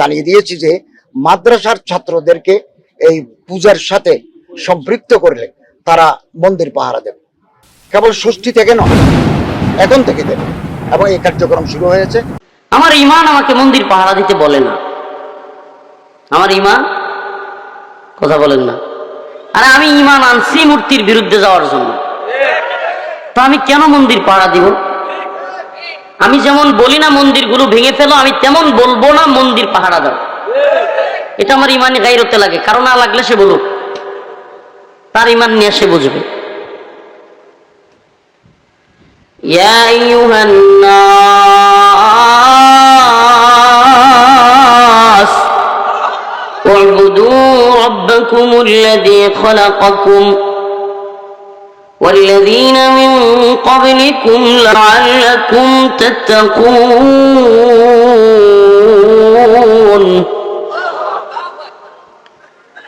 জানিয়ে দিয়েছি যে মাদ্রাসার ছাত্রদেরকে এই পূজার সাথে সম্পৃক্ত করলে তারা মন্দির পাহারা দেবে। কেবল ষষ্ঠী থেকে নয়, এখন থেকে দেবে এবং এই কার্যক্রম শুরু হয়েছে। আমার ইমান আমাকে মন্দির পাহারা দিতে বলে না। আমার ইমান কথা বলেন না। আরে আমি ইমান আনছি মূর্তির বিরুদ্ধে যাওয়ার জন্য। তো আমি কেন মন্দির পাহারা দিব? আমি যেমন বলি না মন্দিরগুলো ভেঙে ফেলো আমি তেমন বলবো না মন্দির পাহারা দাও এটা আমার ইমানে গাইরতে লাগে কারণ না লাগলে সে বলুক তার ইমান নিয়ে সে বুঝবে يا أيها الناس اعبدوا ربكم الذي خلقكم والذين من قبلكم لعلكم تتقون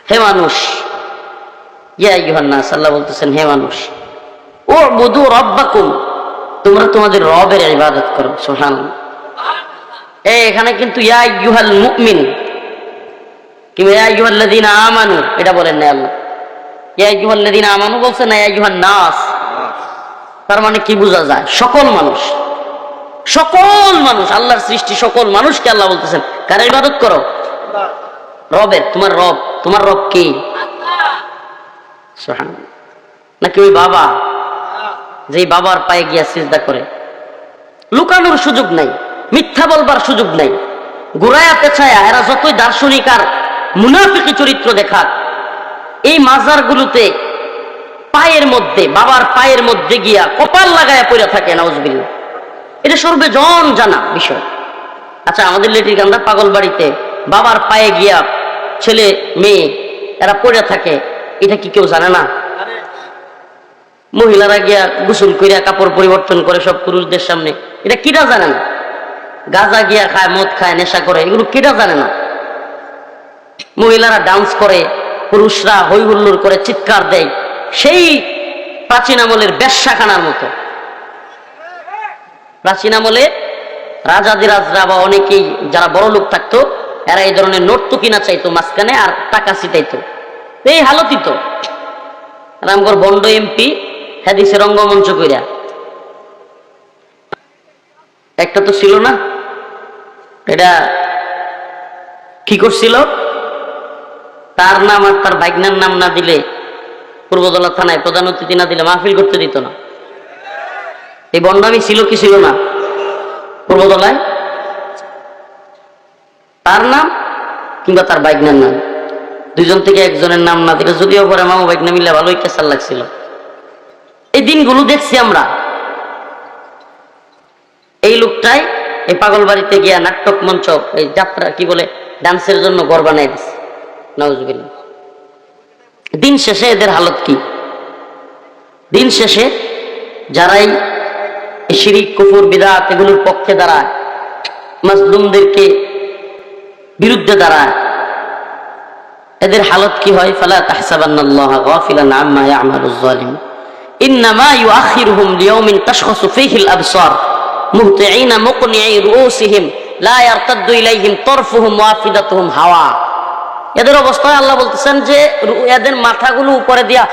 হে মানুষ ইয়া ইউহান্নাস আল্লাহ বলতেছেন হে মানুষ ও বুধু রব্বাকুম তোমরা তোমাদের রবের ইবাদত করো সোহান এ এখানে কিন্তু ইয়া ইউহাল মুমিন কিংবা ইয়া ইউহাল্লাযীনা আমানু এটা বলেন না আল্লাহ ইয়া ইউহাল্লাযীনা আমানু বলছে, না ইয়া ইউহান নাস তার মানে কি বোঝা যায়? সকল মানুষ। সকল মানুষ, আল্লাহর সৃষ্টি সকল মানুষকে আল্লাহ বলতেছেন। কার ইবাদত করো? রবের। তোমার রব তোমার রব কি? নাকি ওই বাবা? যে বাবার পায়ে গিয়া সিজদা করে। লুকানোর সুযোগ নাই, মিথ্যা বলবার সুযোগ নাই। গোড়ায়া পেছায়া এরা যতই দার্শনিক আর মুনাফিকি চরিত্র দেখাক এই মাজারগুলোতে পায়ের মধ্যে, বাবার পায়ের মধ্যে গিয়া কপাল লাগায়া পড়ে থাকে নাউজবিল্লা এটা সর্বে জন জানা বিষয়। আচ্ছা আমাদের লেটির গান্দা পাগল বাড়িতে বাবার পায়ে গিয়া ছেলে, মেয়ে, এরা পড়ে থাকে, এটা কি কেউ জানে না? মহিলারা গিয়া গোসল করিয়া কাপড় পরিবর্তন করে সব পুরুষদের সামনে, এটা কিরা জানে না? গাজা গিয়া খায়, মদ খায়, নেশা করে, এগুলো কিরা জানে না? মহিলারা ডান্স করে পুরুষরা হই হুল্লোড় করে চিৎকার দেয়, সেই প্রাচীন আমলের বেশ্যাখানার মতো। প্রাচীন আমলে রাজাদিরাজরা বা অনেকেই যারা বড় লোক থাকতো, এরা এই ধরনের নোট কিনা চাইতো মাঝখানে আর টাকা ছিটাইতো। এই হালতই তো রামগর বন্ড এমপি হাদিসে রঙ্গমঞ্চ কইরা। একটা তো ছিল না, এটা কি করছিল? তার নাম আর তার ভাইগনার নাম না দিলে পূর্বদলা থানায় প্রধান অতিথি না দিলে মাহফিল করতে দিত না। এই বন্ডামি ছিল কি ছিল না? পূর্বদলায়? তার নাম কিংবা তার বাইকনার নাম। দুইজন থেকে একজনের নাম না দিলে যদিও পরে মামু বাইকনা মিলে ভালোই কেসার লাগছিল। এই দিনগুলো দেখছি আমরা। এই লোকটাই এই পাগল বাড়িতে গিয়া নাটক মঞ্চ, এই যাত্রা, কি বলে, ডান্সের জন্য গড় বানাই দিছে। নজবিল্লা দিন শেষে এদের হালত কি? দিন শেষে যারাই শিরিক, কুফুর, বিদাত এগুলোর পক্ষে দাঁড়ায়, মাজলুমদেরকে বিরুদ্ধে দাঁড়ায়, এদের হালত কি হয়? ফালা তাহসাবান্নাল্লাহ গাফিলান আম্মা ইয়ামালুজ জালিম ইন্নামা ইউআখিরুহুম লিয়াউমিন তাশখাসু ফীহিল আবসার। মুহতিঈনা মুকনিঈ রুউসিহিম। লা ইয়ারতাদ্দু ইলাইহিম তরফুহুম ওয়া আফিদাতুহুম হাওয়া। এদের অবস্থায় আল্লাহ বলতেছেন যে এদের মাথাগুলো উপরে দিয়া